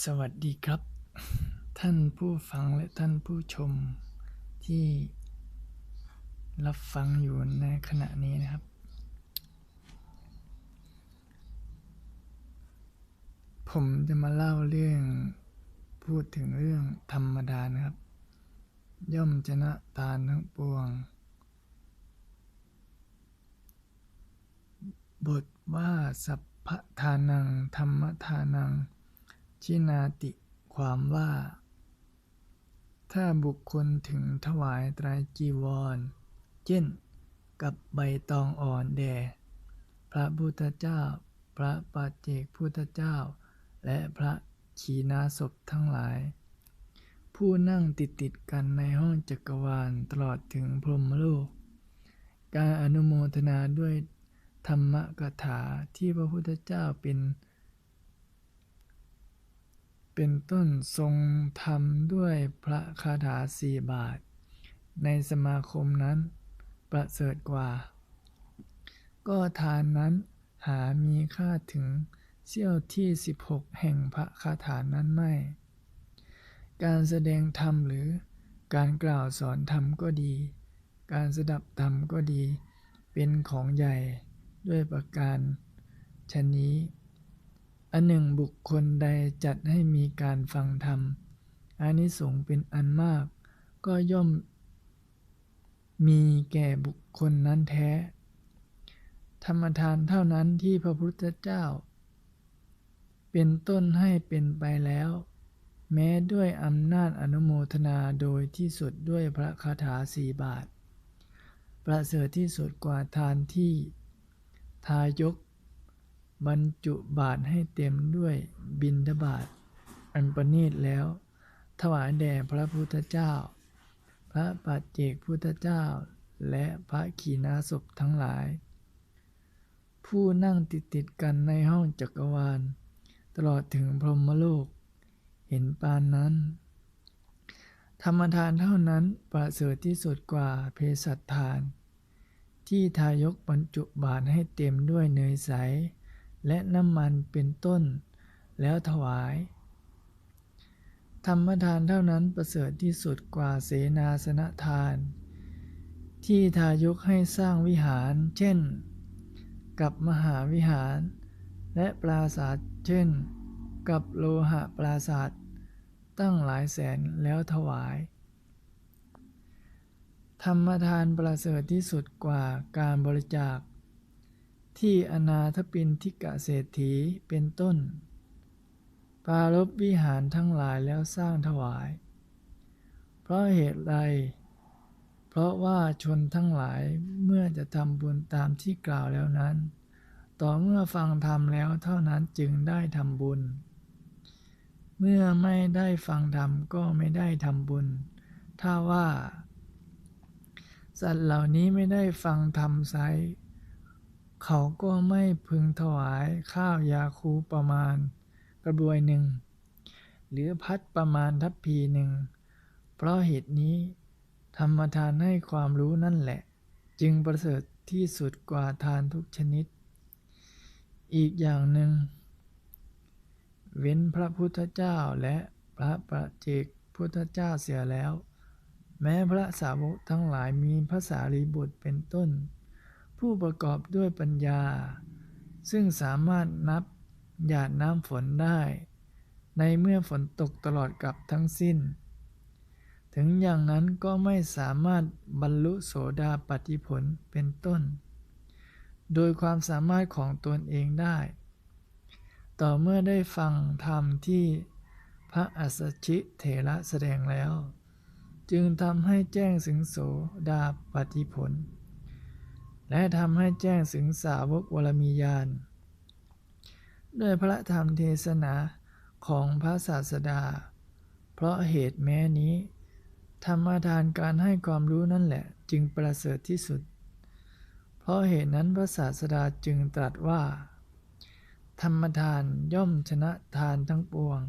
สวัสดีครับ ท่านผู้ฟังและท่านผู้ชมที่รับฟังอยู่ในขณะนี้นะครับ ผมจะมาเล่าเรื่องพูดถึงเรื่องธรรมดานะครับ ย่อมชนะตาลทั้งปวง บทว่าสัพพทานัง ธรรมทานัง ชินาติ ความว่า ถ้าบุคคลถึงถวายไตรจีวร เช่น กับใบตองอ่อนแด่พระพุทธเจ้า พระปัจเจกพุทธเจ้า และพระขีณาสพทั้งหลาย ผู้นั่งติดติดกันในห้องจักรวาลตลอดถึงพรหมโลก การอนุโมทนาด้วยธรรมกถาที่พระพุทธเจ้าเป็น เป็นต้นทรงทำด้วยพระคาถาสี่บาท ในสมาคมนั้นประเสริฐกว่า ก็ทานนั้นหามีค่าถึงเสี้ยวที่ 16 แห่งพระคาถานั้นไม่ การแสดงธรรมหรือการกล่าวสอนธรรมก็ดี การสดับธรรมก็ดี เป็นของใหญ่ด้วยประการชนนี้ อันหนึ่งบุคคลใดจัดให้มีการฟังธรรมอานิสงส์เป็นอันมาก ก็ย่อมมีแก่บุคคลนั้นแท้ ธรรมทานเท่านั้นที่พระพุทธเจ้า เป็นต้นให้เป็นไปแล้ว แม้ด้วยอำนาจอนุโมทนาโดยที่สุดด้วยพระคาถาสี่บาท ประเสริฐที่สุดกว่าทานที่ ทายก บรรจุบาทให้เต็มด้วยบิณฑบาตอันประณีตแล้ว ถวายแด่พระพุทธเจ้า พระปัจเจกพุทธเจ้า และพระขีณาสพทั้งหลาย ผู้นั่งติดติดกันในห้องจักรวาล ตลอดถึงพรหมโลก เห็นปานนั้น ธรรมทานเท่านั้นประเสริฐที่สุดกว่าเภสัชทาน ที่ทายกบรรจุบาตรให้เต็มด้วยเนยใส และน้ำมันเป็นต้น แล้วถวาย ธรรมทานเท่านั้นประเสริฐที่สุดกว่าเสนาสนทาน ที่ทายกให้สร้างวิหาร เช่น กับมหาวิหาร และปราสาทเช่น กับโลหะปราสาทตั้งหลายแสนแล้วถวาย ธรรมทานประเสริฐที่สุดกว่าการบริจาค ที่อนาถปินทิกะเศรษฐีเป็นต้นปรารบวิหารทั้งหลายแล้วสร้างถวาย เพราะเหตุใด เพราะว่าชนทั้งหลายเมื่อจะทำบุญตามที่กล่าวแล้วนั้น ต่อเมื่อฟังธรรมแล้วเท่านั้นจึงได้ทำบุญ เมื่อไม่ได้ฟังธรรมก็ไม่ได้ทำบุญ ถ้าว่า สัตว์เหล่านี้ไม่ได้ฟังธรรมไซ เขาก็ไม่พึงถวายข้าวยาคูประมาณกระบวยหนึ่ง หรือพัดประมาณทัพพีหนึ่ง เพราะเหตุนี้ ธรรมทานให้ความรู้นั่นแหละ จึงประเสริฐที่สุดกว่าทานทุกชนิด อีกอย่างหนึ่ง เว้นพระพุทธเจ้าและพระปัจเจกพุทธเจ้าเสียแล้ว แม้พระสาวกทั้งหลายมีพระสารีบุตรเป็นต้น ผู้ประกอบด้วยปัญญา ซึ่งสามารถนับหยาดน้ำฝนได้ ในเมื่อฝนตกตลอดกับทั้งสิ้น ถึงอย่างนั้นก็ไม่สามารถบรรลุโสดาปัติผลเป็นต้น โดยความสามารถของตนเองได้ ต่อเมื่อได้ฟังธรรมที่พระอัสชิเถระแสดงแล้ว จึงทำให้แจ้งถึงโสดาปัตติผล และทำให้แจ้งถึงสาวกวรมีญาณด้วยพระธรรมเทศนาของพระศาสดา เพราะเหตุแม้นี้ ธรรมทานการให้ความรู้นั่นแหละจึงประเสริฐที่สุด เพราะเหตุนั้นพระศาสดาจึงตรัสว่า ธรรมทานย่อมชนะทานทั้งปวง